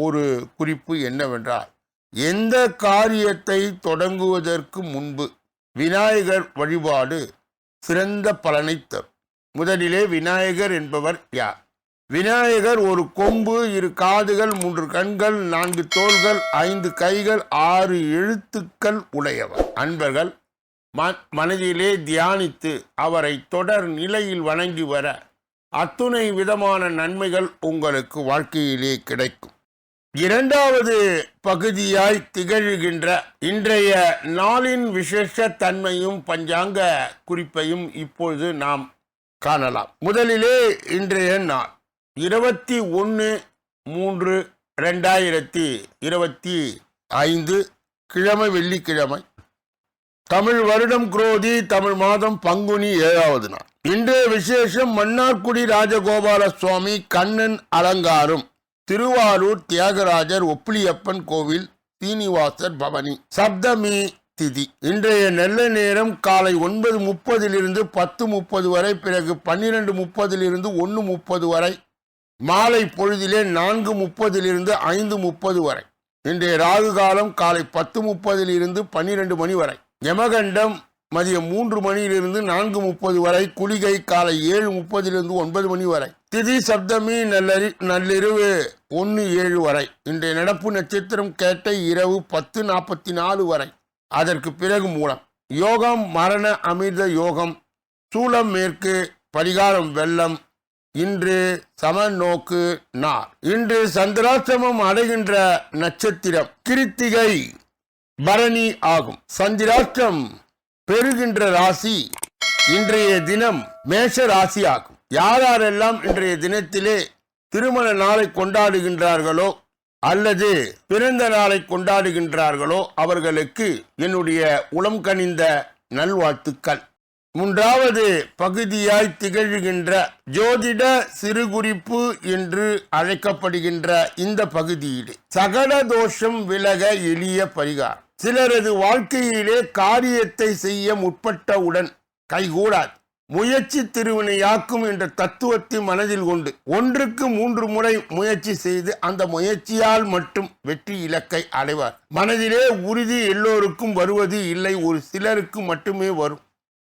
ஒரு குறிப்பு என்னவென்றால் எந்த காரியத்தை தொடங்குவதற்கு முன்பு விநாயகர் வழிபாடு சிறந்த பலனை தரும். முதலிலே விநாயகர் என்பவர் யார்? விநாயகர் ஒரு கொம்பு இரு காதுகள் மூன்று கண்கள் நான்கு தோள்கள் ஐந்து கைகள் ஆறு எழுத்துக்கள் உடையவர். அன்பர்கள் ம- மனதிலே தியானித்து அவரை தொடர் நிலையில் வணங்கி வர அத்துணை விதமான நன்மைகள் உங்களுக்கு வாழ்க்கையிலே கிடைக்கும். இரண்டாவது பகுதியாய் திகழ்கின்ற இன்றைய நாளின் விசேஷ தன்மையும் பஞ்சாங்க குறிப்பையும் இப்பொழுது நாம் காணலாம். முதலிலே இன்றைய நாள் இருபத்தி ஒன்று மூன்று ரெண்டாயிரத்தி இருபத்தி ஐந்து கிழமை வெள்ளிக்கிழமை. தமிழ் வருடம் குரோதி தமிழ் மாதம் பங்குனி ஏழாவது நாள். இன்றைய விசேஷம் மன்னார்குடி ராஜகோபால சுவாமி கண்ணன் அலங்காரம். திருவாரூர் தியாகராஜர் ஒப்பிலியப்பன் கோவில் சீனிவாசர் பவனி. சப்தமி திதி. இன்றைய நல்ல நேரம் காலை ஒன்பது முப்பதிலிருந்து பத்து முப்பது வரை பிறகு பன்னிரெண்டு முப்பதிலிருந்து ஒன்று முப்பது வரை மாலை பொழுதிலே நான்கு முப்பதிலிருந்து ஐந்து முப்பது வரை. இன்றைய ராகு காலம் காலை பத்து முப்பதிலிருந்து பன்னிரெண்டு மணி வரை. யமகண்டம் மதியம் மூன்று மணியிலிருந்து நான்கு முப்பது வரை குளிகை காலை ஏழு முப்பதிலிருந்து ஒன்பது மணி வரை. திதி சப்தமி நல்லரி நள்ளிரவு ஒன்று ஏழு வரை. இன்றைய நடப்பு நட்சத்திரம் கேட்ட இரவு பத்து நாற்பத்தி நாலு வரை. அதற்கு பிறகு மூலம். யோகம் மரண அமிர்த யோகம் சூலம் மேற்கு பரிகாரம் வெள்ளம் இன்று சமநோக்கு நார் இன்று சந்திராசிரமம் அடைகின்ற நட்சத்திரம் கிருத்திகை பரணி ஆகும். சந்திராஷ்டம் பெறுகின்ற ராசி இன்றைய தினம் மேஷ ராசி ஆகும். யாரெல்லாம் இன்றைய தினத்திலே திருமண நாளை கொண்டாடுகின்றார்களோ அல்லது பிறந்த நாளை கொண்டாடுகின்றார்களோ அவர்களுக்கு என்னுடைய உளம் கனிந்த நல்வாழ்த்துக்கள். மூன்றாவது பகுதியாய் திகழ்கின்ற ஜோதிட சிறுகுறிப்பு என்று அழைக்கப்படுகின்ற இந்த பகுதியிலே சகல தோஷம் விலக எளிய பரிகாரம். சிலரது வாழ்க்கையிலே காரியத்தை செய்ய முற்பட்டவுடன் கைகூடாது. முயற்சி திருவினையாக்கும் என்ற தத்துவத்தை மனதில் கொண்டு ஒன்றுக்கு மூன்று முறை முயற்சி செய்து அந்த முயற்சியால் மட்டும் வெற்றி இலக்கை அடைவார். மனதிலே உறுதி எல்லோருக்கும் வருவது இல்லை ஒரு சிலருக்கு மட்டுமே வரும்.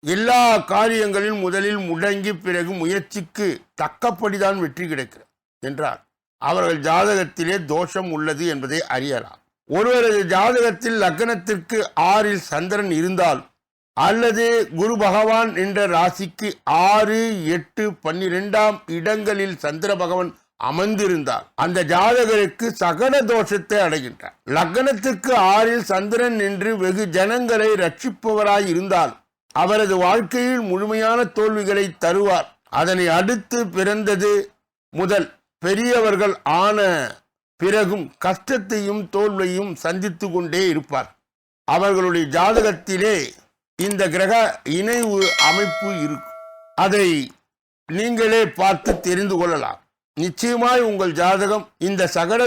எல்லா காரியங்களிலும் முதலில் முடங்கி பிறகு முயற்சிக்கு தக்கப்படிதான் வெற்றி கிடைக்கிறது என்றார். அவர்கள் ஜாதகத்திலே தோஷம் உள்ளது என்பதை அறியலாம். ஒருவரது ஜாதகத்தில் லக்னத்திற்கு ஆறில் சந்திரன் இருந்தால் அல்லது குரு பகவான் என்ற ராசிக்கு ஆறு எட்டு பன்னிரெண்டாம் இடங்களில் சந்திர பகவான் அமர்ந்திருந்தார். அந்த ஜாதகருக்கு சகல தோஷத்தை அடைகின்றார். லக்னத்துக்கு ஆறில் சந்திரன் என்று வெகு ஜனங்களை ரட்சிப்பவராய் இருந்தால் அவரது வாழ்க்கையில் முழுமையான தோல்விகளை தருவார். அதனை அடுத்து பிறந்தது முதல் பெரியவர்கள் ஆன பிறகும் கஷ்டத்தையும் தோல்வியையும் சந்தித்து கொண்டே இருப்பார். அவர்களுடைய ஜாதகத்திலே இந்த கிரக இணைவு அமைப்பு இருக்கும் அதை நீங்களே பார்த்து தெரிந்து கொள்ளலாம். நிச்சயமாய் உங்கள் ஜாதகம் இந்த சகட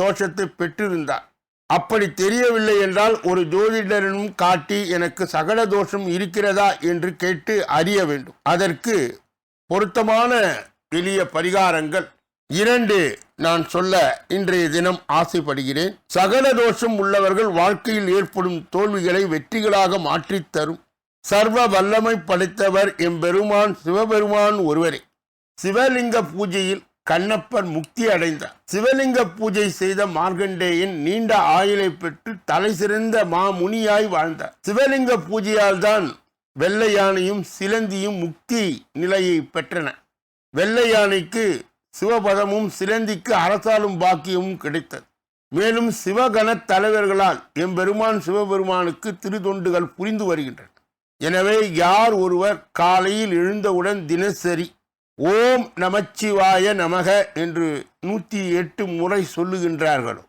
தோஷத்தை பெற்றிருந்தார் அப்படி தெரியவில்லை என்றால் ஒரு ஜோதிடரிடம் காட்டி எனக்கு சகல தோஷம் இருக்கிறதா என்று கேட்டு அறிய வேண்டும். அதற்கு பொருத்தமான எளிய பரிகாரங்கள் இரண்டு நான் சொல்ல இன்றைய தினம் ஆசைப்படுகிறேன். சகல தோஷம் உள்ளவர்கள் வாழ்க்கையில் ஏற்படும் தோல்விகளை வெற்றிகளாக மாற்றித் தரும். சர்வ வல்லமை படைத்தவர் எம்பெருமான் சிவபெருமான் ஒருவரே. சிவலிங்க பூஜையில் கண்ணப்பர் முக்தி அடைந்தார். சிவலிங்க பூஜை செய்த மார்கண்டேயன் நீண்ட ஆயுளை பெற்று தலை சிறந்த மாமுனியாய் வாழ்ந்தார். சிவலிங்க பூஜையால் தான் வெள்ளை யானையும் சிலந்தியும் முக்தி நிலையை பெற்றன. வெள்ளை யானைக்கு சிவபதமும் சிலந்திக்கு அரசாலும் பாக்கியமும் கிடைத்தது. மேலும் சிவகணத் தலைவர்களால் எம்பெருமான் சிவபெருமானுக்கு திருத்தொண்டுகள் புரிந்து வருகின்றன. எனவே யார் ஒருவர் காலையில் எழுந்தவுடன் தினசரி ஓம் நமச்சிவாய நமக என்று நூற்றி எட்டு முறை சொல்லுகின்றார்களோ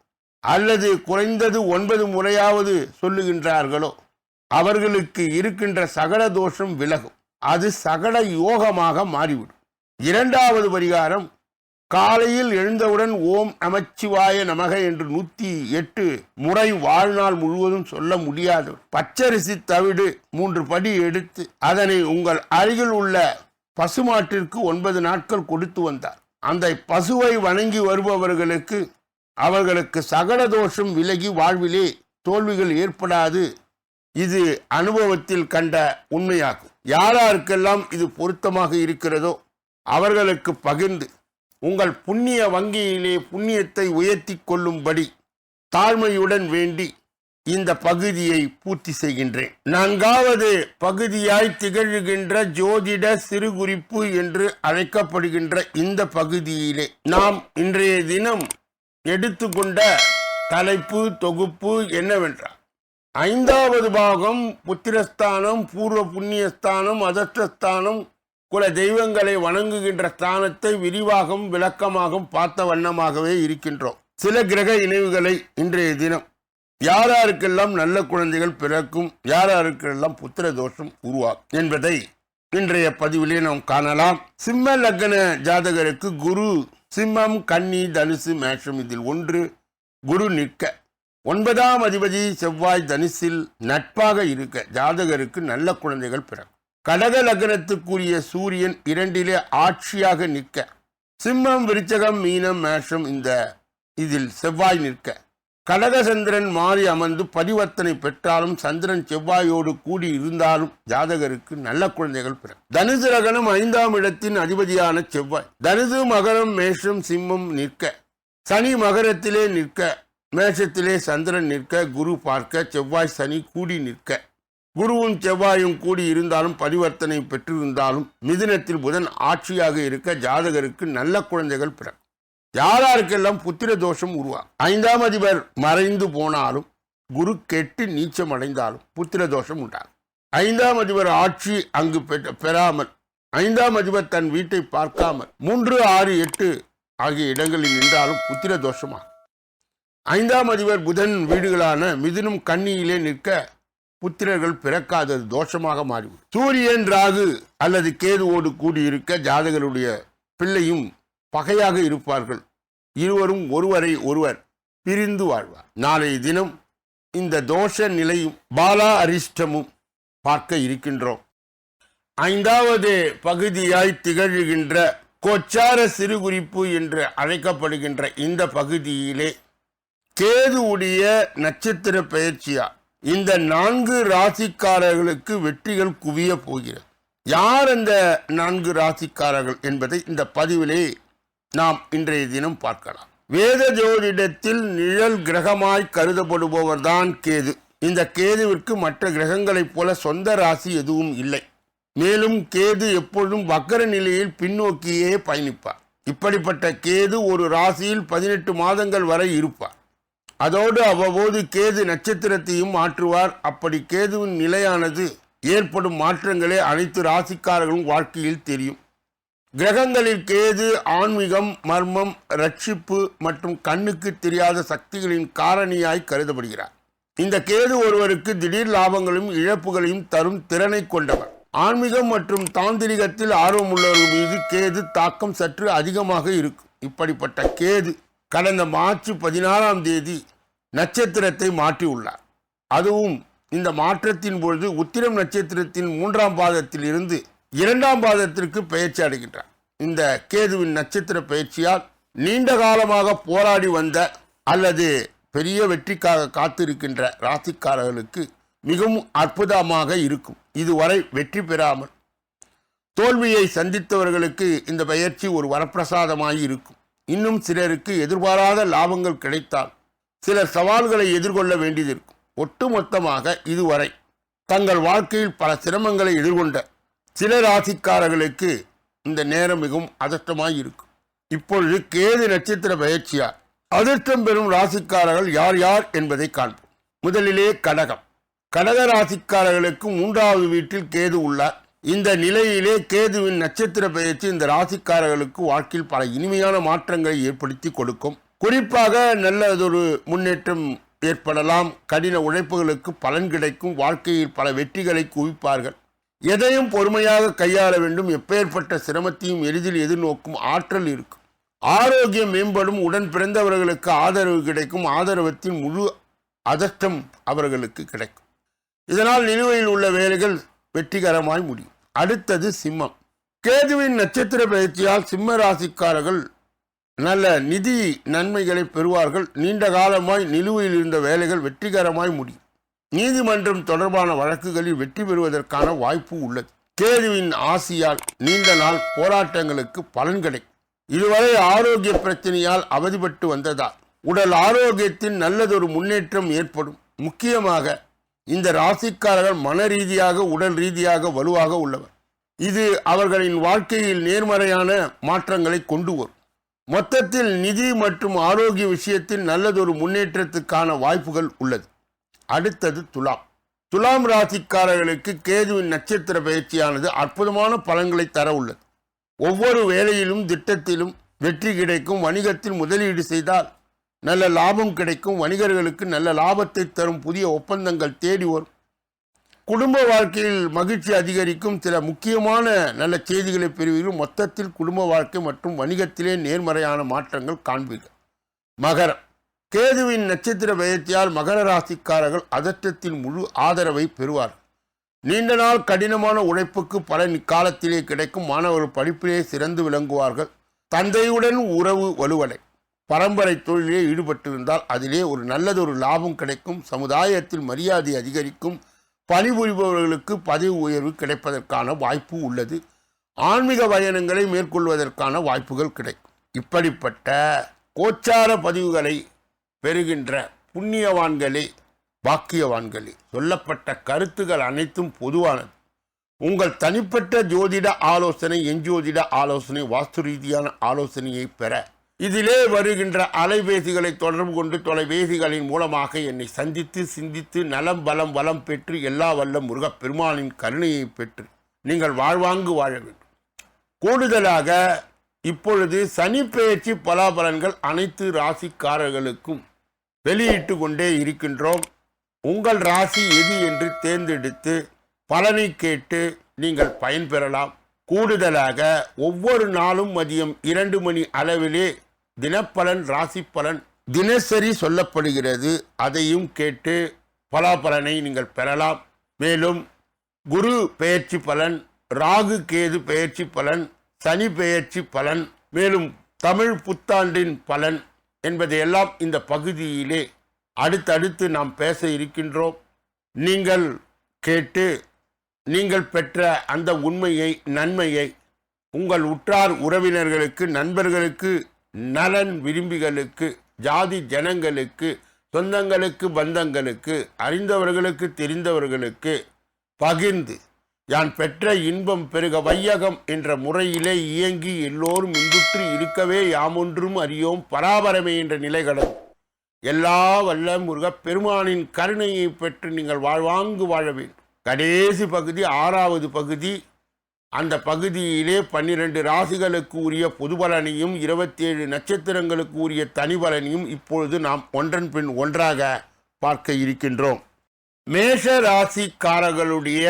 அல்லது குறைந்தது ஒன்பது முறையாவது சொல்லுகின்றார்களோ அவர்களுக்கு இருக்கின்ற சகல தோஷம் விலகும். அது சகல யோகமாக மாறிவிடும். இரண்டாவது பரிகாரம் காலையில் எழுந்தவுடன் ஓம் நமச்சிவாய நமக என்று நூத்தி எட்டு முறை வாழ்நாள் முழுவதும் சொல்ல முடியாது. பச்சரிசி தவிடு மூன்று படி எடுத்து அதனை உங்கள் அருகில் உள்ள பசுமாட்டிற்கு ஒன்பது நாட்கள் கொடுத்து வந்தார். அந்த பசுவை வணங்கி வருபவர்களுக்கு அவர்களுக்கு சகல தோஷம் விலகி வாழ்விலே தோல்விகள் ஏற்படாது. இது அனுபவத்தில் கண்ட உண்மையாகும். யாராருக்கெல்லாம் இது பொருத்தமாக இருக்கிறதோ அவர்களுக்கு பகிர்ந்து உங்கள் புண்ணிய வங்கியிலே புண்ணியத்தை உயர்த்தி கொள்ளும்படி தாழ்மையுடன் வேண்டி இந்த பகுதியை பூர்த்தி செய்கின்றேன். நான்காவது பகுதியாய் திகழ்கின்ற ஜோதிட சிறுகுறிப்பு என்று அழைக்கப்படுகின்ற இந்த பகுதியிலே நாம் இன்றைய தினம் எடுத்துக்கொண்ட தலைப்பு தொகுப்பு என்னவென்றால் ஐந்தாவது பாகம் புத்திரஸ்தானம் பூர்வ புண்ணியஸ்தானம் அதஷ்டஸ்தானம் குல தெய்வங்களை வணங்குகின்ற ஸ்தானத்தை விரிவாகவும் விளக்கமாகவும் பார்த்த வண்ணமாகவே இருக்கின்றோம். சில கிரக இணைவுகளை இன்றைய தினம் யாராருக்கெல்லாம் நல்ல குழந்தைகள் பிறக்கும் யாராருக்கெல்லாம் புத்திர தோஷம் உருவாகும் என்பதை இன்றைய பதிவிலே நாம் காணலாம். சிம்ம லக்ன ஜாதகருக்கு குரு சிம்மம் கன்னி தனுசு மேஷம் இதில் ஒன்று குரு நிற்க. ஒன்பதாம் அதிபதி செவ்வாய் தனுசில் நட்பாக இருக்க ஜாதகருக்கு நல்ல குழந்தைகள் பிறக்கும். கடக லக்னத்துக்குரிய சூரியன் இரண்டிலே ஆட்சியாக நிற்க சிம்மம் விருச்சகம் மீனம் மேஷம் இந்த இதில் செவ்வாய் நிற்க. கடகசந்திரன் மாறி அமர்ந்து பரிவர்த்தனை பெற்றாலும் சந்திரன் செவ்வாயோடு கூடி இருந்தாலும் ஜாதகருக்கு நல்ல குழந்தைகள் பிற தனுசு ரகனம் ஐந்தாம் இடத்தின் அதிபதியான செவ்வாய். தனுசு மகரம் மேஷம் சிம்மம் நிற்க சனி மகரத்திலே நிற்க மேஷத்திலே சந்திரன் நிற்க குரு பார்க்க செவ்வாய் சனி கூடி நிற்க. குருவும் செவ்வாயும் கூடி இருந்தாலும் பரிவர்த்தனை பெற்றிருந்தாலும் மிதினத்தில் புதன் ஆட்சியாக இருக்க ஜாதகருக்கு நல்ல குழந்தைகள் பிற யாராருக்கெல்லாம் புத்திர தோஷம் உருவாகும் ஐந்தாம் அதிபர் மறைந்து போனாலும் குரு கெட்டு நீச்சம் அடைந்தாலும் புத்திர தோஷம் உண்டாகும். ஐந்தாம் அதிபர் ஆட்சி அங்கு பெறாமல் ஐந்தாம் அதிபர் தன் வீட்டை பார்க்காமல் மூன்று ஆறு எட்டு ஆகிய இடங்களில் நின்றாலும் புத்திர தோஷமாகும். ஐந்தாம் அதிபர் புதன் வீடுகளான மிதுனும் கன்னியிலே நிற்க புத்திரர்கள் பிறக்காதது தோஷமாக மாறிவிடும். சூரியன் ராகு அல்லது கேதுவோடு கூடியிருக்க ஜாதகருடைய பிள்ளையும் பகையாக இருப்பார்கள். இருவரும் ஒருவரை ஒருவர் பிரிந்து வாழ்வார். நாளைய தினம் இந்த தோஷ நிலையும் பாலா அரிஷ்டமும் பார்க்க இருக்கின்றோம். ஐந்தாவது பகுதியாய் திகழ்கின்ற கோச்சார சிறுகுறிப்பு என்று அழைக்கப்படுகின்ற இந்த பகுதியிலே கேதுவுடைய நட்சத்திர பயிற்சியா இந்த நான்கு ராசிக்காரர்களுக்கு வெற்றிகள் குவிய போகிறது. யார் அந்த நான்கு ராசிக்காரர்கள் என்பதை இந்த பதிவிலே நாம் இன்றைய தினம் பார்க்கலாம். வேத ஜோதிடத்தில் நிழல் கிரகமாய் கருதப்படுபவர்தான் கேது. இந்த கேதுவிற்கு மற்ற கிரகங்களைப் போல சொந்த ராசி எதுவும் இல்லை. மேலும் கேது எப்பொழுதும் வக்கர நிலையில் பின்னோக்கியே பயணிப்பார். இப்படிப்பட்ட கேது ஒரு ராசியில் பதினெட்டு மாதங்கள் வரை இருப்பார். அதோடு அவ்வப்போது கேது நட்சத்திரத்தையும் மாற்றுவார். அப்படி கேதுவின் நிலையானது ஏற்படும் மாற்றங்களே அனைத்து ராசிக்காரர்களும் வாழ்க்கையில் தெரியும். கிரகங்களில் கேது ஆன்மீகம் மர்மம் ரட்சிப்பு மற்றும் கண்ணுக்கு தெரியாத சக்திகளின் காரணியாய் கருதப்படுகிறார். இந்த கேது ஒருவருக்கு திடீர் லாபங்களையும் இழப்புகளையும் தரும் திறனை கொண்டவர். ஆன்மீகம் மற்றும் தாந்திரிகத்தில் ஆர்வமுள்ளவர்கள் மீது கேது தாக்கம் சற்று அதிகமாக இருக்கும். இப்படிப்பட்ட கேது கடந்த மார்ச் பதினாறாம் தேதி நட்சத்திரத்தை மாற்றியுள்ளார். அதுவும் இந்த மாற்றத்தின் பொழுது உத்திரம் நட்சத்திரத்தின் மூன்றாம் பாதத்தில் இருந்து இரண்டாம் பாதத்திற்கு பயிற்சி அடைகின்றார். இந்த கேதுவின் நட்சத்திர பயிற்சியால் நீண்ட காலமாக போராடி வந்த அல்லது பெரிய வெற்றிக்காக காத்திருக்கின்ற ராசிக்காரர்களுக்கு மிகவும் அற்புதமாக இருக்கும். இதுவரை வெற்றி பெறாமல் தோல்வியை சந்தித்தவர்களுக்கு இந்த பயிற்சி ஒரு வரப்பிரசாதமாக இருக்கும். இன்னும் சிலருக்கு எதிர்பாராத லாபங்கள் கிடைத்தால் சில சவால்களை எதிர்கொள்ள வேண்டியது இருக்கும் ஒட்டுமொத்தமாக இதுவரை தங்கள் வாழ்க்கையில் பல சிரமங்களை எதிர்கொண்ட சில ராசிக்காரர்களுக்கு இந்த நேரம் மிகவும் அதிர்ஷ்டமாக இருக்கும் இப்பொழுது கேது நட்சத்திர பயிற்சியார் அதிர்ஷ்டம் பெறும் ராசிக்காரர்கள் யார் யார் என்பதை காண்போம். முதலிலே கடகம். கடக ராசிக்காரர்களுக்கு மூன்றாவது வீட்டில் கேது உள்ளார். இந்த நிலையிலே கேதுவின் நட்சத்திர பயிற்சி இந்த ராசிக்காரர்களுக்கு வாழ்க்கையில் பல இனிமையான மாற்றங்களை ஏற்படுத்தி கொடுக்கும். குறிப்பாக நல்லதொரு முன்னேற்றம் ஏற்படலாம். கடின உழைப்புகளுக்கு பலன் கிடைக்கும். வாழ்க்கையில் பல வெற்றிகளை குவிப்பார்கள். எதையும் பொறுமையாக கையாள வேண்டும். எப்பேற்பட்ட சிரமத்தையும் எளிதில் எதிர்நோக்கும் ஆற்றல் இருக்கும். ஆரோக்கியம் மேம்படும். உடன் பிறந்தவர்களுக்கு ஆதரவு கிடைக்கும். ஆதரவத்தின் முழு அதஷ்டம் அவர்களுக்கு கிடைக்கும். இதனால் நிலுவையில் உள்ள வேலைகள் வெற்றிகரமாய் முடியும். அடுத்தது சிம்மம். கேதுவின் நட்சத்திர பயிற்சியால் சிம்ம ராசிக்காரர்கள் நல்ல நிதி நன்மைகளை பெறுவார்கள். நீண்ட காலமாய் நிலுவையில் இருந்த வேலைகள் வெற்றிகரமாய் முடியும். நீதிமன்றம் தொடர்பான வழக்குகளில் வெற்றி பெறுவதற்கான வாய்ப்பு உள்ளது. கேதுவின் ஆசியால் நீண்ட நாள் போராட்டங்களுக்கு பலன் கிடைக்கும். இதுவரை ஆரோக்கிய பிரச்சனையால் அவதிப்பட்டு வந்ததால் உடல் ஆரோக்கியத்தின் நல்லதொரு முன்னேற்றம் ஏற்படும். முக்கியமாக இந்த ராசிக்காரர்கள் மன ரீதியாக உடல் ரீதியாக வலுவாக உள்ளவர். இது அவர்களின் வாழ்க்கையில் நேர்மறையான மாற்றங்களை கொண்டு வரும். மொத்தத்தில் நிதி மற்றும் ஆரோக்கிய விஷயத்தில் நல்லதொரு முன்னேற்றத்துக்கான வாய்ப்புகள் உள்ளது. அடுத்தது துலாம். துலாம் ராசிக்காரர்களுக்கு கேதுவின் நட்சத்திர பயிற்சியானது அற்புதமான பலன்களை தர உள்ளது. ஒவ்வொரு வேலையிலும் திட்டத்திலும் வெற்றி கிடைக்கும். வணிகத்தில் முதலீடு செய்தால் நல்ல லாபம் கிடைக்கும் வணிகர்களுக்கு நல்ல லாபத்தை தரும் புதிய ஒப்பந்தங்கள் தேடி வரும். குடும்ப வாழ்க்கையில் மகிழ்ச்சி அதிகரிக்கும் சில முக்கியமான நல்ல செய்திகளை பெறுவீர்கள். மொத்தத்தில் குடும்ப வாழ்க்கை மற்றும் வணிகத்திலே நேர்மறையான மாற்றங்கள் காண்பீர்கள். மகரம். கேதுவின் நட்சத்திர பயத்தியால் மகர ராசிக்காரர்கள் அதற்றத்தின் முழு ஆதரவை பெறுவார்கள். நீண்ட நாள் கடினமான உழைப்புக்கு பலன் இக்காலத்திலே கிடைக்கும் மாணவர்கள் படிப்பிலே சிறந்து விளங்குவார்கள். தந்தையுடன் உறவு வலுவலை பரம்பரை தொழிலே ஈடுபட்டிருந்தால் அதிலே ஒரு நல்லதொரு லாபம் கிடைக்கும் சமுதாயத்தில் மரியாதை அதிகரிக்கும் பணிபுரிபவர்களுக்கு பதவி உயர்வு கிடைப்பதற்கான வாய்ப்பு உள்ளது. ஆன்மீக பயணங்களை மேற்கொள்வதற்கான வாய்ப்புகள் கிடைக்கும். இப்படிப்பட்ட கோச்சார பதிவுகளை பெறுகின்ற புண்ணியவான்களே பாக்கியவான்களே சொல்லப்பட்ட கருத்துகள் அனைத்தும் பொதுவானது. உங்கள் தனிப்பட்ட ஜோதிட ஆலோசனை எஞ்சோதிட ஆலோசனை வாஸ்து ரீதியான ஆலோசனையை பெற இதிலே வருகின்ற அலைபேசிகளை தொடர்பு கொண்டு தொலைபேசிகளின் மூலமாக என்னை சந்தித்து சிந்தித்து நலம் பலம் வளம் பெற்று எல்லா வல்ல முருகப் பெருமானின் கருணையை பெற்று நீங்கள் வாழ்வாங்கு வாழ வேண்டும். கூடுதலாக இப்பொழுது சனி பெயர்ச்சி பலாபலன்கள் அனைத்து ராசிக்காரர்களுக்கும் வெளியிட்டு கொண்டே இருக்கின்றோம். உங்கள் ராசி எது என்று தேர்ந்தெடுத்து பலனை கேட்டு நீங்கள் பயன்பெறலாம். கூடுதலாக ஒவ்வொரு நாளும் மதியம் இரண்டு மணி அளவிலே தினப்பலன் ராசி பலன் தினசரி சொல்லப்படுகிறது. அதையும் கேட்டு பலாபலனை நீங்கள் பெறலாம். மேலும் குரு பெயர்ச்சி பலன் ராகு கேது பெயர்ச்சி பலன் சனி பெயர்ச்சி பலன் மேலும் தமிழ் புத்தாண்டின் பலன் என்பதையெல்லாம் இந்த பகுதியிலே அடுத்தடுத்து நாம் பேச இருக்கின்றோம். நீங்கள் கேட்டு நீங்கள் பெற்ற அந்த உண்மையை நன்மையை உங்கள் உற்றார் உறவினர்களுக்கு நண்பர்களுக்கு நலன் விரும்பிகளுக்கு ஜாதி ஜனங்களுக்கு சொந்தங்களுக்கு பந்தங்களுக்கு அறிந்தவர்களுக்கு தெரிந்தவர்களுக்கு பகிர்ந்து யான் பெற்ற இன்பம் பெருக வையகம் என்ற முறையிலே இயங்கி எல்லோரும் இன்புற்று இருக்கவே யாமொன்றும் அறியோம் பராபரமே என்ற நிலைகளும். எல்லா வல்ல முருகப் பெருமானின் கருணையை பெற்று நீங்கள் வாழ்வாங்கு வாழ வேண்டும். கடைசி பகுதி ஆறாவது பகுதி அந்த பகுதியிலே பன்னிரண்டு ராசிகளுக்கு உரிய பொதுபலனையும் இருபத்தேழு நட்சத்திரங்களுக்கு உரிய தனிபலனையும் இப்பொழுது நாம் ஒன்றன் பின் ஒன்றாக பார்க்க இருக்கின்றோம். மேஷ ராசிக்காரர்களுடைய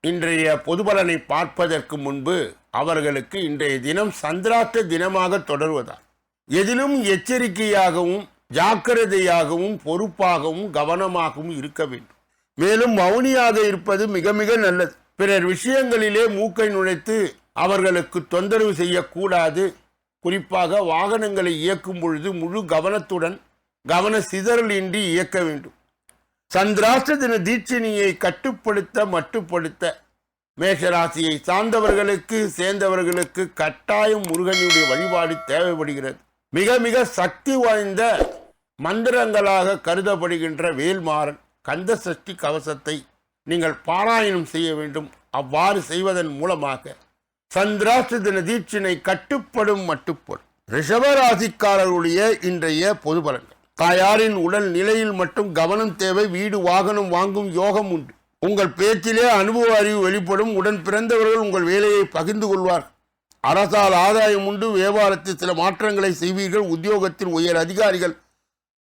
இன்றைய பொதுபலனை பார்ப்பதற்கு முன்பு அவர்களுக்கு இன்றைய தினம் சந்திராஷ்ட தினமாக தொடர்வதால் எதிலும் எச்சரிக்கையாகவும் ஜாக்கிரதையாகவும் பொறுப்பாகவும் கவனமாகவும் இருக்க வேண்டும். மேலும் மௌனியாக இருப்பது மிக மிக நல்லது. பிறர் விஷயங்களிலே மூக்கை நுழைத்து அவர்களுக்கு தொந்தரவு செய்யக்கூடாது. குறிப்பாக வாகனங்களை இயக்கும் பொழுது முழு கவனத்துடன் கவன சிதறலின்றி இயக்க வேண்டும். சந்திராஷ்ட தின தீட்சணியை கட்டுப்படுத்த மட்டுப்படுத்த மேஷராசியை சார்ந்தவர்களுக்கு சேர்ந்தவர்களுக்கு கட்டாயம் முருகனுடைய வழிபாடு தேவைப்படுகிறது. மிக மிக சக்தி வாய்ந்த மந்திரங்களாக கருதப்படுகின்ற வேல்மாறன் கந்த சஷ்டி கவசத்தை நீங்கள் பாராயணம் செய்ய வேண்டும். அவ்வாறு செய்வதன் மூலமாக சந்திராஷ்ட தின தீட்சினை கட்டுப்படும் மட்டுப்படும் ரிஷபராசிக்காரர்களுடைய இன்றைய பொது பலன்கள். தாயாரின் உடல் நிலையில் மட்டும் கவனம் தேவை வீடு வாகனம் வாங்கும் யோகம் உண்டு. உங்கள் பேச்சிலே அனுபவ அறிவு வெளிப்படும். உடன் பிறந்தவர்கள் உங்கள் வேலையை பகிர்ந்து கொள்வார். அரசால் ஆதாயம் உண்டு. வியாபாரத்தில் சில மாற்றங்களை செய்வீர்கள். உத்தியோகத்தில் உயர் அதிகாரிகள்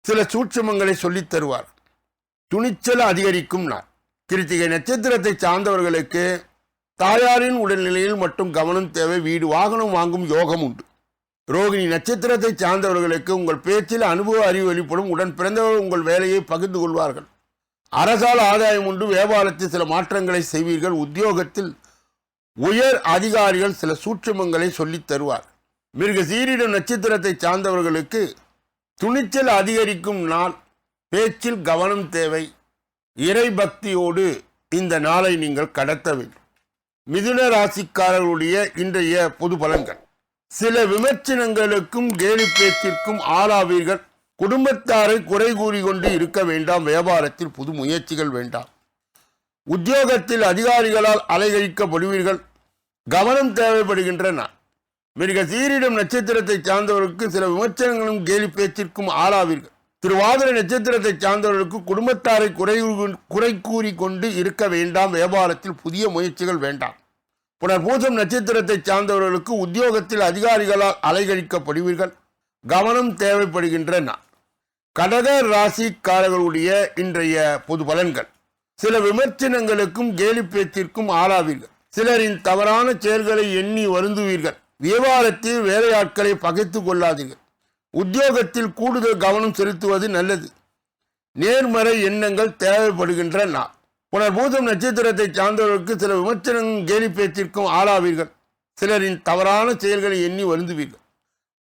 சில சூட்சமங்களை சொல்லித் தருவார். துணிச்சல் அதிகரிக்கும் நாள். கிருத்திகை நட்சத்திரத்தை சார்ந்தவர்களுக்கு தாயாரின் உடல்நிலையில் மட்டும் கவனம் தேவை வீடு வாகனம் வாங்கும் யோகம் உண்டு. ரோகிணி நட்சத்திரத்தை சார்ந்தவர்களுக்கு உங்கள் பேச்சில் அனுபவ அறிவு வெளிப்படும் உடன் பிறந்தவர்கள் உங்கள் வேலையை பகிர்ந்து கொள்வார்கள். அரசால் ஆதாயம் உண்டு வியாபாரத்தில் சில மாற்றங்களை செய்வீர்கள் உத்தியோகத்தில் உயர் அதிகாரிகள் சில சூட்சுமங்களை சொல்லித் தருவார். மிருக சீரிடம் நட்சத்திரத்தை சார்ந்தவர்களுக்கு துணிச்சல் அதிகரிக்கும் நாள் பேச்சில் கவனம் தேவை இறை பக்தியோடு இந்த நாளை நீங்கள் கடத்த வேண்டும். மிதுன ராசிக்காரர்களுடைய இன்றைய பொது பலன்கள். சில விமர்சனங்களுக்கும் கேலி பேச்சிற்கும் ஆளாவீர்கள். குடும்பத்தாரை குறை கூறிக்கொண்டு இருக்க வேண்டாம். வியாபாரத்தில் புது முயற்சிகள் வேண்டாம். உத்தியோகத்தில் அதிகாரிகளால் அலைகழிக்கப்படுவீர்கள். கவனம் தேவைப்படுகின்றன மிக சீரிடம் நட்சத்திரத்தை சார்ந்தவருக்கு சில விமர்சனங்களும் கேலி பேச்சிற்கும் ஆளாவீர்கள். திருவாதிரை நட்சத்திரத்தை சார்ந்தவர்களுக்கு குடும்பத்தாரை குறை குறை கூறி கொண்டு இருக்க வேண்டாம். வியாபாரத்தில் புதிய முயற்சிகள் வேண்டாம். புனர்பூசம் நட்சத்திரத்தை சார்ந்தவர்களுக்கு உத்தியோகத்தில் அதிகாரிகளால் அலைகழிக்கப்படுவீர்கள். கவனம் தேவைப்படுகின்ற நான் கடக ராசிக்காரர்களுடைய இன்றைய பொது பலன்கள். சில விமர்சனங்களுக்கும் கேலி பேச்சிற்கும் ஆளாவீர்கள். சிலரின் தவறான செயல்களை எண்ணி வருந்துவீர்கள். வியாபாரத்தில் வேலையாட்களை பகைத்துக் கொள்ளாதீர்கள். உத்தியோகத்தில் கூடுதல் கவனம் செலுத்துவது நல்லது. நேர்மறை எண்ணங்கள் தேவைப்படுகின்ற நாள் புனர்பூதம் நட்சத்திரத்தை சார்ந்தவர்களுக்கு சில விமர்சனங்களும் கேலி பேச்சிற்கும் ஆளாவீர்கள். சிலரின் தவறான செயல்களை எண்ணி வருந்துவீர்கள்.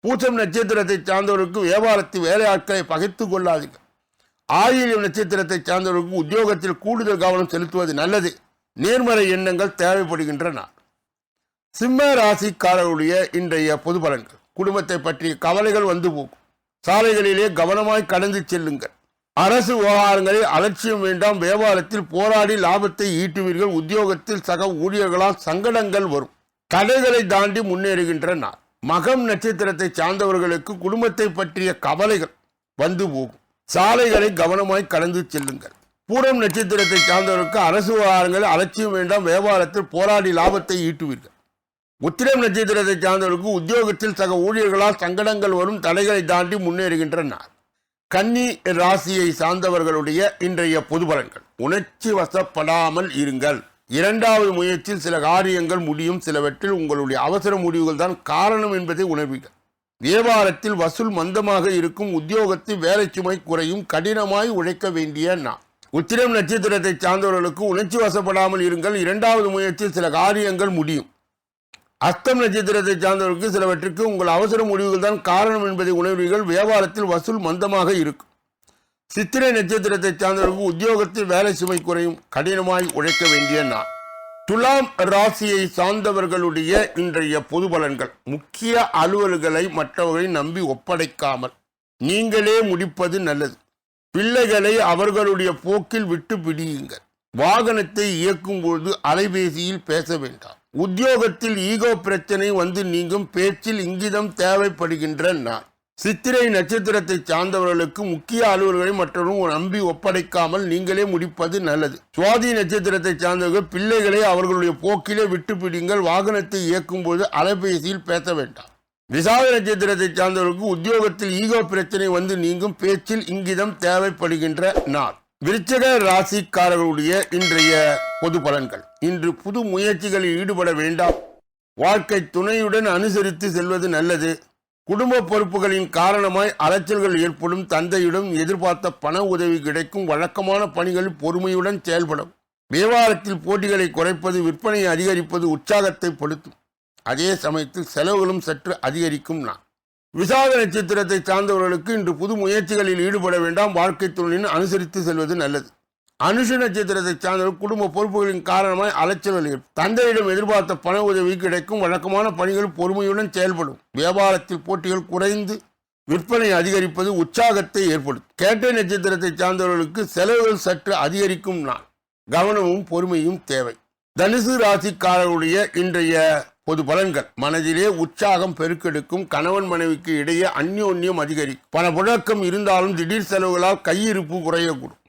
பூசம் நட்சத்திரத்தை சார்ந்தவர்களுக்கு வியாபாரத்தில் வேலையாட்களை பகைத்து கொள்ளாதீர்கள். ஆயிலியம் நட்சத்திரத்தை சார்ந்தவர்களுக்கு உத்தியோகத்தில் கூடுதல் கவனம் செலுத்துவது நல்லது. நேர்மறை எண்ணங்கள் தேவைப்படுகின்ற சிம்ம ராசிக்காரருடைய இன்றைய பொது பலன்கள். குடும்பத்தை பற்றிய கவலைகள் வந்து போகும். சாலைகளிலே கவனமாய் கடந்து செல்லுங்கள். அரசு விவகாரங்களில் அலட்சியம் வேண்டாம். வியாபாரத்தில் போராடி லாபத்தை ஈட்டுவீர்கள். உத்தியோகத்தில் சக ஊழியர்களால் சங்கடங்கள் வரும். தடைகளை தாண்டி முன்னேறுகின்ற நாள். மகம் நட்சத்திரத்தை சார்ந்தவர்களுக்கு குடும்பத்தை பற்றிய கவலைகள் வந்து போகும். சாலைகளை கவனமாய் கடந்து செல்லுங்கள். பூரம் நட்சத்திரத்தை சார்ந்தவர்களுக்கு அரசு விவகாரங்களில் அலட்சியம் வேண்டாம். வியாபாரத்தில் போராடி லாபத்தை ஈட்டுவீர்கள். உத்திரம் நட்சத்திரத்தை சார்ந்தவர்களுக்கு உத்தியோகத்தில் சக ஊழியர்களால் சங்கடங்கள் வரும் தடைகளை தாண்டி முன்னேறுகின்ற கன்னி ராசியை சார்ந்தவர்களுடைய இன்றைய பொதுபலன்கள் உணர்ச்சி வசப்படாமல் இருங்கள். இரண்டாவது முயற்சியில் சில காரியங்கள் முடியும். சிலவற்றில் உங்களுடைய அவசர முடிவுகள் தான் காரணம் என்பதை உணர்வீர்கள். வியாபாரத்தில் வசூல் மந்தமாக இருக்கும். உத்தியோகத்தில் வேலை சுமை குறையும். கடினமாய் உழைக்க வேண்டிய நான் உத்திரம் நட்சத்திரத்தை சார்ந்தவர்களுக்கு உணர்ச்சி வசப்படாமல் இருங்கள். இரண்டாவது முயற்சியில் சில காரியங்கள் முடியும். அஸ்தம் நட்சத்திரத்தை சார்ந்தவர்களுக்கு சிலவற்றிற்கு உங்கள் அவசர முடிவுகள் தான் காரணம் என்பதை உணர்வீர்கள். வியாபாரத்தில் வசூல் மந்தமாக இருக்கும். சித்திரை நட்சத்திரத்தை சார்ந்தவர்களுக்கு உத்தியோகத்தில் வேலை சுமை குறையும். கடினமாய் உழைக்க வேண்டிய நான் துலாம் ராசியை சார்ந்தவர்களுடைய இன்றைய பொது பலன்கள். முக்கிய அலுவல்களை மற்றவர்களை நம்பி ஒப்படைக்காமல் நீங்களே முடிப்பது நல்லது. பிள்ளைகளை அவர்களுடைய போக்கில் விட்டு பிடியுங்கள். வாகனத்தை இயக்கும் பொழுது அலைபேசியில் பேச வேண்டாம். உத்தியோகத்தில் ஈகோ பிரச்சனை வந்து நீங்கும் பேச்சில் இங்கிதம் தேவைப்படுகின்ற நான் சித்திரை நட்சத்திரத்தை சார்ந்தவர்களுக்கு முக்கிய அலுவல்களை மற்றவரும் நம்பி ஒப்படைக்காமல் நீங்களே முடிப்பது நல்லது. சுவாதி நட்சத்திரத்தை சார்ந்தவர்கள் பிள்ளைகளை அவர்களுடைய போக்கிலே விட்டு பிடிங்கள் வாகனத்தை இயக்கும் போது அலைபேசியில் பேச வேண்டாம். விசாக நட்சத்திரத்தை சார்ந்தவர்களுக்கு உத்தியோகத்தில் ஈகோ பிரச்சனை வந்து நீங்கும் பேச்சில் இங்கிதம் தேவைப்படுகின்ற நாள் விருச்சக ராசிக்காரர்களுடைய இன்றைய பொது பலன்கள். இன்று புது முயற்சிகளில் ஈடுபட வேண்டாம். வாழ்க்கை துணையுடன் அனுசரித்து செல்வது நல்லது. குடும்ப பொறுப்புகளின் காரணமாய் அலைச்சல்கள் ஏற்படும். தந்தையிடம் எதிர்பார்த்த பண உதவி கிடைக்கும். வழக்கமான பணிகள் பொறுமையுடன் செயல்படும். வியாபாரத்தில் போட்டிகளை குறைப்பது விற்பனையை அதிகரிப்பது உற்சாகத்தை படுத்தும் அதே சமயத்தில் செலவுகளும் சற்று அதிகரிக்கும் நான் விசாக நட்சத்திரத்தை சார்ந்தவர்களுக்கு இன்று புது முயற்சிகளில் ஈடுபட வேண்டாம். வாழ்க்கை துணையின் அனுசரித்து செல்வது நல்லது. அனுஷ நட்சத்திரத்தை சார்ந்தவர்கள் குடும்ப பொறுப்புகளின் காரணமாய் அலைச்சல் ஏற்படும் தந்தையிடம் எதிர்பார்த்த பண உதவி கிடைக்கும். வழக்கமான பணிகள் பொறுமையுடன் செயல்படும். வியாபாரத்தில் போட்டிகள் குறைந்து விற்பனை அதிகரிப்பது உற்சாகத்தை ஏற்படுத்தும். கேட்டை நட்சத்திரத்தை சார்ந்தவர்களுக்கு செலவுகள் சற்று அதிகரிக்கும் நாள். கவனமும் பொறுமையும் தேவை. தனுசு ராசிக்காரருடைய இன்றைய பொது பலன்கள் மனதிலே உற்சாகம் பெருக்கெடுக்கும் கணவன் மனைவிக்கு இடையே அந்யோன்யம் அதிகரிக்கும். பண புழக்கம் இருந்தாலும் திடீர் செலவுகளால் கையிருப்பு குறையக்கூடும்.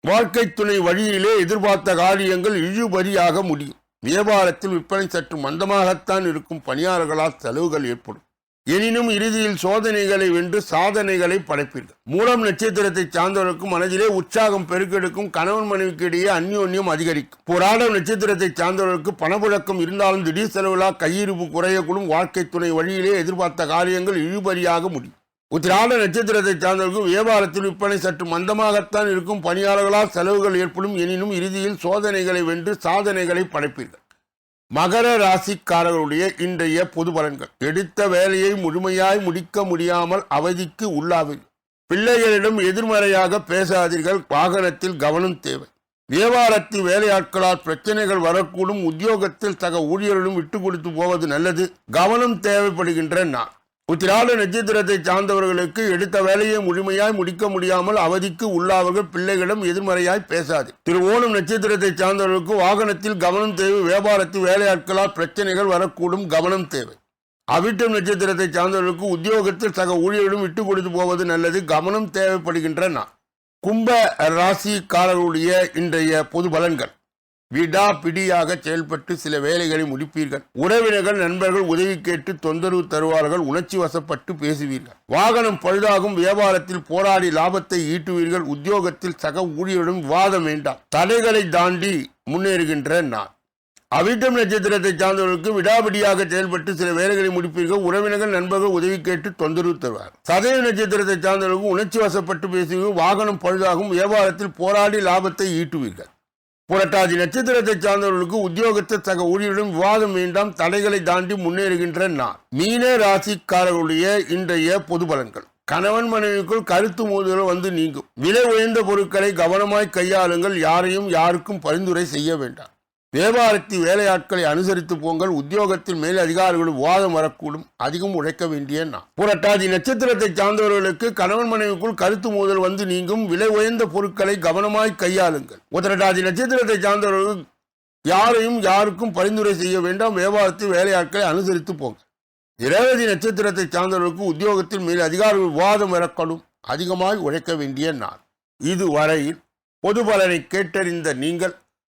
வாழ்க்கை துணை வழியிலே எதிர்பார்த்த காரியங்கள் இழுபறியாக முடியும். வியாபாரத்தில் விற்பனை சற்று மந்தமாகத்தான் இருக்கும் பணியாளர்களால் செலவுகள் ஏற்படும். எனினும் இறுதியில் சோதனைகளை வென்று சாதனைகளை படைப்பீர்கள். மூலம் நட்சத்திரத்தை சார்ந்தவர்களுக்கும் மனதிலே உற்சாகம் பெருக்கெடுக்கும் கணவன் மனைவிக்கு இடையே அந்யோன்யம் அதிகரிக்கும். போராடம் நட்சத்திரத்தை சார்ந்தவர்களுக்கு பணப்புழக்கம் இருந்தாலும் திடீர் செலவுகளால் கையிருப்பு குறையக்கூடும். வாழ்க்கை துணை வழியிலே எதிர்பார்த்த காரியங்கள் இழுபறியாக முடியும். உத்திராட நட்சத்திரத்தை சார்ந்தவர்களுக்கு வியாபாரத்தில் விற்பனை சற்று மந்தமாகத்தான் இருக்கும். பணியாளர்களால் செலவுகள் ஏற்படும். எனினும் இறுதியில் சோதனைகளை வென்று சாதனைகளை படைப்பீர்கள். மகர ராசிக்காரர்களுடைய இன்றைய பொது பலன்கள். எடுத்த வேலையை முழுமையாய் முடிக்க முடியாமல் அவதிக்கு உள்ளாவீர்கள் பிள்ளைகளிடம் எதிர்மறையாக பேசாதீர்கள். வாகனத்தில் கவனம் தேவை. வியாபாரத்தில் வேலையாட்களால் பிரச்சனைகள் வரக்கூடும். உத்தியோகத்தில் சக ஊழியர்களும் விட்டு கொடுத்து போவது நல்லது. கவனம் தேவைப்படுகின்ற நான் உத்திராட நட்சத்திரத்தை சார்ந்தவர்களுக்கு எடுத்த வேலையை முழுமையாய் முடிக்க முடியாமல் அவதிக்கு உள்ளாவர்கள் பிள்ளைகளிடம் எதிர்மறையாய் பேசாது. திரு ஓணம் நட்சத்திரத்தை சார்ந்தவர்களுக்கு வாகனத்தில் கவனம் தேவை வியாபாரத்தில் வேலையாட்களால் பிரச்சனைகள் வரக்கூடும் கவனம் தேவை. அவிட்டம் நட்சத்திரத்தை சார்ந்தவர்களுக்கு உத்தியோகத்தில் சக ஊழியர்களும் விட்டு கொடுத்து போவது நல்லது கவனம் தேவைப்படுகின்ற நான் கும்ப ராசிக்காரர்களுடைய இன்றைய பொது பலன்கள். விடாபிடியாக செயல்பட்டு சில வேலைகளை முடிப்பீர்கள். உறவினர்கள் நண்பர்கள் உதவி கேட்டு தொந்தரவு தருவார்கள் உணர்ச்சி வசப்பட்டு பேசுவீர்கள். வாகனம் பழுதாகும் வியாபாரத்தில் போராடி லாபத்தை ஈட்டுவீர்கள் உத்தியோகத்தில் சக ஊழியரிடம் விவாதம் வேண்டாம். தடைகளை தாண்டி முன்னேறுகின்ற நான் அவிட்டம் நட்சத்திரத்தை சார்ந்தவர்களுக்கு விடாபிடியாக செயல்பட்டு சில வேலைகளை முடிப்பீர்கள் உறவினர்கள் நண்பர்கள் உதவி கேட்டு தொந்தரவு தருவார். சதய நட்சத்திரத்தை சார்ந்தவர்களுக்கு உணர்ச்சி வசப்பட்டு பேசுவீர்கள் வாகனம் பழுதாகும் வியாபாரத்தில் போராடி லாபத்தை ஈட்டுவீர்கள். புரட்டாதி நட்சத்திரத்தை சார்ந்தவர்களுக்கு உத்தியோகத்தை சக ஊழியரிடம் விவாதம் வேண்டாம் தடைகளை தாண்டி முன்னேறுகின்ற நான் மீன ராசிக்காரர்களுடைய இன்றைய பொது பலன்கள். கணவன் மனைவிக்குள் கருத்து மோதுதல் வந்து நீங்கும். விலை உயர்ந்த பொருட்களை கவனமாய் கையாளுங்கள் யாரையும் யாருக்கும் பரிந்துரை செய்ய வேண்டாம். வியாபாரத்தில் வேலையாட்களை அனுசரித்து போங்கள் உத்தியோகத்தில் மேல் அதிகாரிகளும் விவாதம் வரக்கூடும் அதிகம் உழைக்க வேண்டிய நான் புரட்டாதி நட்சத்திரத்தை சார்ந்தவர்களுக்கு கணவன் மனைவிக்குள் கருத்து மோதல் வந்து நீங்கும் விலை உயர்ந்த பொருட்களை கவனமாய் கையாளுங்கள். உத்திரட்டாதி நட்சத்திரத்தை சார்ந்தவர்கள் யாரையும் யாருக்கும் பரிந்துரை செய்ய வேண்டாம் வியாபாரத்தில் வேலையாட்களை அனுசரித்து போங்க இரவதி நட்சத்திரத்தை சார்ந்தவர்களுக்கு உத்தியோகத்தில் மேல் அதிகாரிகள் விவாதம் வரக்கூடும் அதிகமாய் உழைக்க வேண்டிய நாள். இதுவரையில் பொது பலனை கேட்டறிந்த நீங்கள்